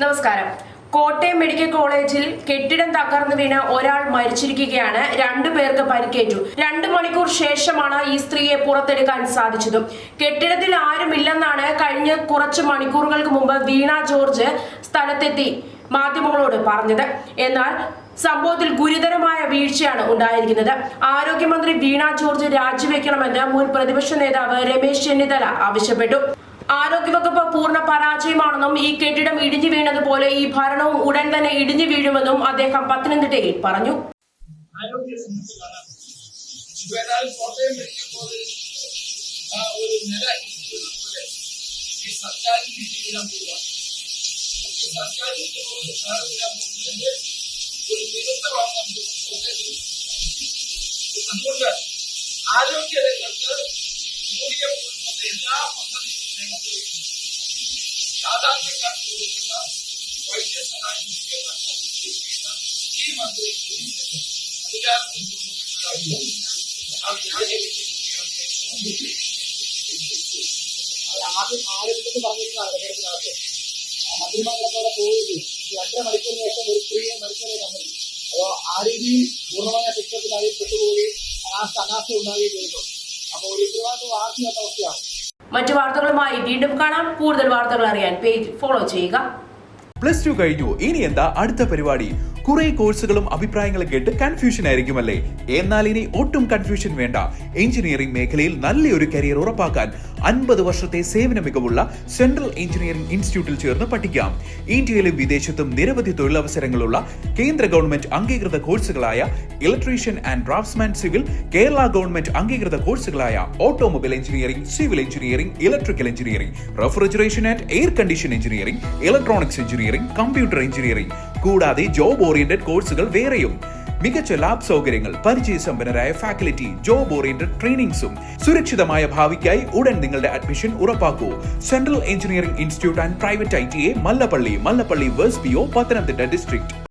നമസ്കാരം. കോട്ടയം മെഡിക്കൽ കോളേജിൽ കെട്ടിടം തകർന്നു വീണ ഒരാൾ മരിച്ചിരിക്കുകയാണ്. രണ്ടു പേർക്ക് പരിക്കേറ്റു. രണ്ടു മണിക്കൂർ ശേഷമാണ് ഈ സ്ത്രീയെ പുറത്തെടുക്കാൻ സാധിച്ചത്. കെട്ടിടത്തിൽ ആരുമില്ലെന്നാണ് കഴിഞ്ഞ കുറച്ച് മണിക്കൂറുകൾക്ക് മുമ്പ് വീണ ജോർജ് സ്ഥലത്തെത്തി മാധ്യമങ്ങളോട് പറഞ്ഞത്. എന്നാൽ സംഭവത്തിൽ ഗുരുതരമായ വീഴ്ചയാണ് ഉണ്ടായിരിക്കുന്നത്. ആരോഗ്യമന്ത്രി വീണ ജോർജ് രാജിവെക്കണമെന്ന് മുൻ പ്രതിപക്ഷ നേതാവ് രമേശ് ചെന്നിത്തല ആവശ്യപ്പെട്ടു. ആരോഗ്യവകുപ്പ് പൂർണ പരാജയമാണെന്നും ഈ കെട്ടിടം ഇടിഞ്ഞു വീണതുപോലെ ഈ ഭരണവും ഉടൻ തന്നെ ഇടിഞ്ഞു വീഴുമെന്നും അദ്ദേഹം പത്തനംതിട്ടയിൽ പറഞ്ഞു. അതുകൊണ്ട് ആരോഗ്യ രംഗത്ത് യു ഡി എല്ലാ പദ്ധതികളും സാധാരണക്കാർക്ക് കൊടുക്കുന്ന വൈദ്യസഹായം ലഭ്യമാക്കാൻ ഈ മന്ത്രി അധികാരത്തിൽ ആദ്യം ആരെങ്കിലും പറഞ്ഞിരുന്നതാണ് തെരഞ്ഞെടുപ്പിനകത്ത് മന്ത്രിമാരുടെ പോയത് രണ്ടര മണിക്കൂറിന് ശേഷം ഒരു സ്ത്രീയെ മരിച്ചവരെ കണ്ടത് അപ്പോൾ ആ പൂർണമായ ശിക്ഷത്തിൽ അതിൽ പെട്ടുപോവുകയും അനാസ്ഥ അനാസ്ഥ ഉണ്ടാവുകയും ചെയ്തു അപ്പോൾ ഒരു ഉത്തരവാദിത്വം ആർക്കുന്ന അവസ്ഥയാണ്. മറ്റു വാർത്തകളുമായി വീണ്ടും കാണാം. കൂടുതൽ വാർത്തകൾ അറിയാൻ പേജ് ഫോളോ ചെയ്യുക. പ്ലസ് ടു കഴിഞ്ഞു. ഇനി എന്താ അടുത്ത പരിപാടി? കുറെ കോഴ്സുകളും അഭിപ്രായങ്ങളും കേട്ട് കൺഫ്യൂഷൻ ആയിരിക്കും അല്ലേ എന്നാൽ ഇനി ഒട്ടും കൺഫ്യൂഷൻ വേണ്ട. എഞ്ചിനീയറിംഗ് മേഖലയിൽ നല്ലൊരു കരിയർ ഉറപ്പാക്കാൻ അൻപത് വർഷത്തെ സേവന മികവുള്ള സെൻട്രൽ എഞ്ചിനീയറിംഗ് ഇൻസ്റ്റിറ്റ്യൂട്ടിൽ ചേർന്ന് പഠിക്കാം. ഇന്ത്യയിലും വിദേശത്തും നിരവധി തൊഴിലവസരങ്ങളുള്ള കേന്ദ്ര ഗവൺമെന്റ് അംഗീകൃത കോഴ്സുകളായ electrician and draftsman civil Kerala government അംഗീകൃത കോഴ്സുകളായ automobile engineering civil engineering electrical engineering refrigeration and air condition engineering electronics engineering computer engineering കൂടാതെ ജോബ് ഓറിയന്റഡ് കോഴ്സുകൾ വേറെയും. മികച്ച ലാബ് സൗകര്യങ്ങൾ പരിചയസമ്പന്നരായ ഫാക്കൽറ്റി ജോബ് ഓറിയന്റഡ് ട്രെയിനിങ്സും സുരക്ഷിതമായ ഭാവിക്കായി ഉടൻ നിങ്ങളുടെ admission ഉറപ്പാക്കൂ. Central engineering institute and private I T A Mallappally Mallappally verse P Pathanamthitta district